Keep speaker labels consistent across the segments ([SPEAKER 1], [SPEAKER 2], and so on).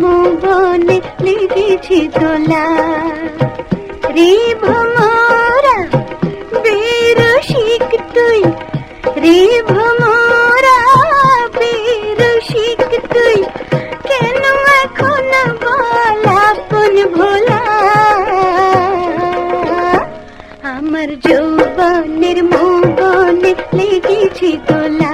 [SPEAKER 1] ভুবনে লিখেছি তোলা। রে ভমরা বেরসিক তুই। রে তুই। কেন আমার যৌবনের মৌবনে লিখেছি তোলা।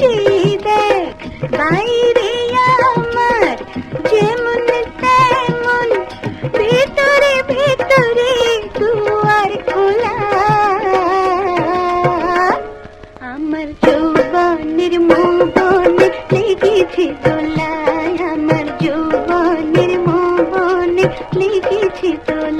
[SPEAKER 1] চেয়ে আমার যেমন খোলা। আমার তোলায় আমার যৌবনের মোহনে লেগেছে তোলায়।